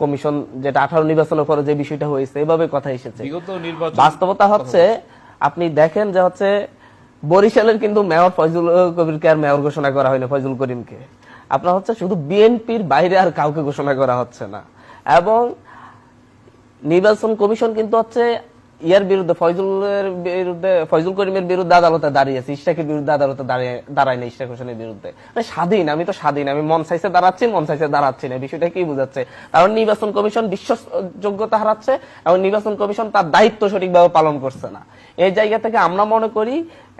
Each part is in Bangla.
কমিশন যেটা আঠারো নির্বাচনের পরে যে বিষয়টা হয়েছে এভাবে কথা এসেছে। বাস্তবতা হচ্ছে আপনি দেখেন যে হচ্ছে বরিশালের কিন্তু মেয়র ফয়জুল কবিরকে আর মেয়র ঘোষণা করা হয়নি ফয়জুল করিমকে। আপনার হচ্ছে শুধু বিএনপির বাইরে আর কাউকে ঘোষণা করা হচ্ছে না। এবং নির্বাচন কমিশন কিন্তু হচ্ছে ইয়ার বিরুদ্ধে ফয়জুলের বিরুদ্ধে, ফয়জুল করিমের বিরুদ্ধে আদালতে দাঁড়িয়েছে ইশরাকের বিরুদ্ধে আদালতে দাঁড়িয়ে, দাঁড়ায় না ইশরাক হোসেনের বিরুদ্ধে। মানে স্বাধীন, আমি তো স্বাধীন, আমি মন চাইছে দাঁড়াচ্ছি, মন চাইছে দাঁড়াচ্ছি না বিষয়টা কি বুঝাচ্ছে? কারণ নির্বাচন কমিশন বিশ্বাসযোগ্যতা হারাচ্ছে, এবং নির্বাচন কমিশন তার দায়িত্ব সঠিকভাবে পালন করছে না। এই জায়গা থেকে আমরা মনে করি,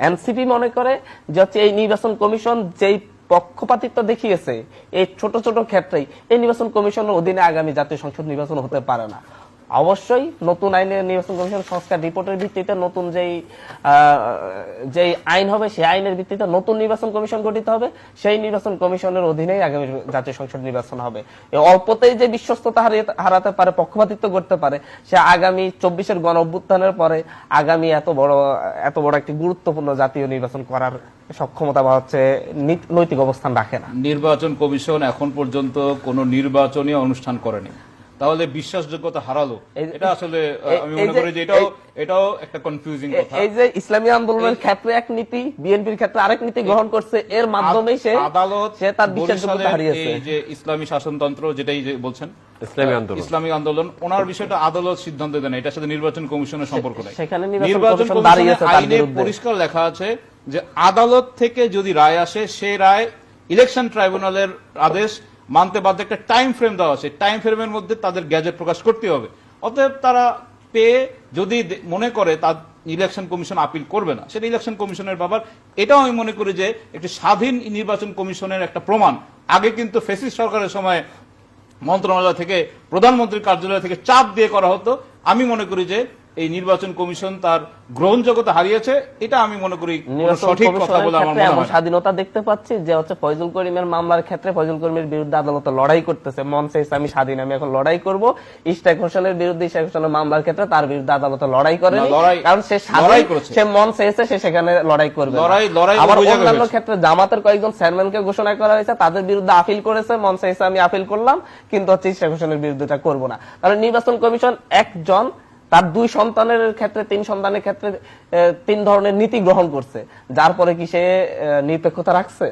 এনসিপি মনে করে যে হচ্ছে এই নির্বাচন কমিশন যেই পক্ষপাতিত্ব দেখিয়েছে, এই ছোট ছোট ক্ষেত্রেই এই নির্বাচন কমিশনের অধীনে আগামী জাতীয় সংসদ নির্বাচন হতে পারে না। অবশ্যই নতুন আইনের নির্বাচন কমিশন সংস্কার রিপোর্টের ভিত্তিতে নতুন যেই যেই আইন হবে, সেই আইনের ভিত্তিতে নতুন নির্বাচন কমিশন গঠিত হবে। সেই নির্বাচন কমিশনের অধীনেই আগামী জাতীয় সংসদ নির্বাচন হবে। অল্পতেই যে বিশ্বস্ততা হারাতে পারে, পক্ষপাতিত্ব করতে পারে, সে আগামী চব্বিশের গণ অভ্যুত্থানের পরে আগামী এত বড় এত বড় একটি গুরুত্বপূর্ণ জাতীয় নির্বাচন করার সক্ষমতা বা হচ্ছে নীত- নৈতিক অবস্থান রাখে না। নির্বাচন কমিশন এখন পর্যন্ত কোনো নির্বাচনী অনুষ্ঠান করেনি। তাহলে বিশ্বাসযোগ্যতা হারালো। এটা আসলে আমি মনে করি যে এটাও এটাও একটা কনফিউজিং কথা। এই যে ইসলামী আন্দোলনের ক্ষেত্রে এক নীতি বিএনপির ক্ষেত্রে আরেক নীতি গ্রহণ করছে এর মাধ্যমেই সে আদালত সে তার বিশ্বাসযোগ্যতা হারিয়েছে। এই যে ইসলামী শাসনতন্ত্র যেটাই যে বলছেন ইসলামী আন্দোলন। ইসলামিক আন্দোলন ওনার বিষয়টা আদালত সিদ্ধান্ত দেন এটার সাথে নির্বাচন কমিশনের সম্পর্ক নাই। সেখানে নির্বাচন কমিশন দাঁড়িয়েছে তার আইনে বিরুদ্ধে। পরিষ্কার লেখা আছে যে আদালত থেকে যদি রায় আসে সেই রায় ইলেকশন ট্রাইব্যুনালের আদেশ মানতে বাধ্য, একটা টাইম ফ্রেম দেওয়া আছে। টাইম ফ্রেমের মধ্যে তাদের গ্যাজেট প্রকাশ করতে হবে। অতএব তারা পেয়ে যদি মনে করে তার ইলেকশন কমিশন আপিল করবে না, সেটা ইলেকশন কমিশনের ব্যাপার। এটাও আমি মনে করি যে একটি স্বাধীন নির্বাচন কমিশনের একটা প্রমাণ। আগে কিন্তু ফেসিস সরকারের সময় মন্ত্রণালয় থেকে, প্রধানমন্ত্রীর কার্যালয় থেকে চাপ দিয়ে করা হতো। আমি মনে করি যে এই নির্বাচন কমিশন তার গ্রহণযোগ্যতা হারিয়েছে এটা আমি মনে করি সঠিক কথা বলে আমার মনে হয় স্বাধীনতা দেখতে পাচ্ছি যে হচ্ছে ফয়জুল করিমের মামলার ক্ষেত্রে ফয়জুল করিমের বিরুদ্ধে আদালতে লড়াই করতেছে। মন চাইছে আমি স্বাধীন আমি এখন লড়াই করব। ইস্টাক হোসেনের বিরুদ্ধে ইস্টাক হোসেনের মামলার ক্ষেত্রে তার বিরুদ্ধে আদালতে লড়াই করে কারণ সে লড়াই করেছে। সে মন চাইছে সে সেখানে লড়াই করবে লড়াই- লড়াই আবার অন্যান্য ক্ষেত্রে জামাতের কয়েকজন চেয়ারম্যানকে ঘোষণা করা হয়েছে তাদের বিরুদ্ধে আপিল করেছে মন চাইছে আমি আপিল করলাম কিন্তু হচ্ছে ইস্টাক হোসেনের বিরুদ্ধে এটা করব না। কারণ নির্বাচন কমিশন একজন তার দুই সন্তানের ক্ষেত্রে, তিন সন্তানের ক্ষেত্রে তিন ধরনের নীতি গ্রহণ করছে। যার পরে কি সে নিরপেক্ষতা রাখছে?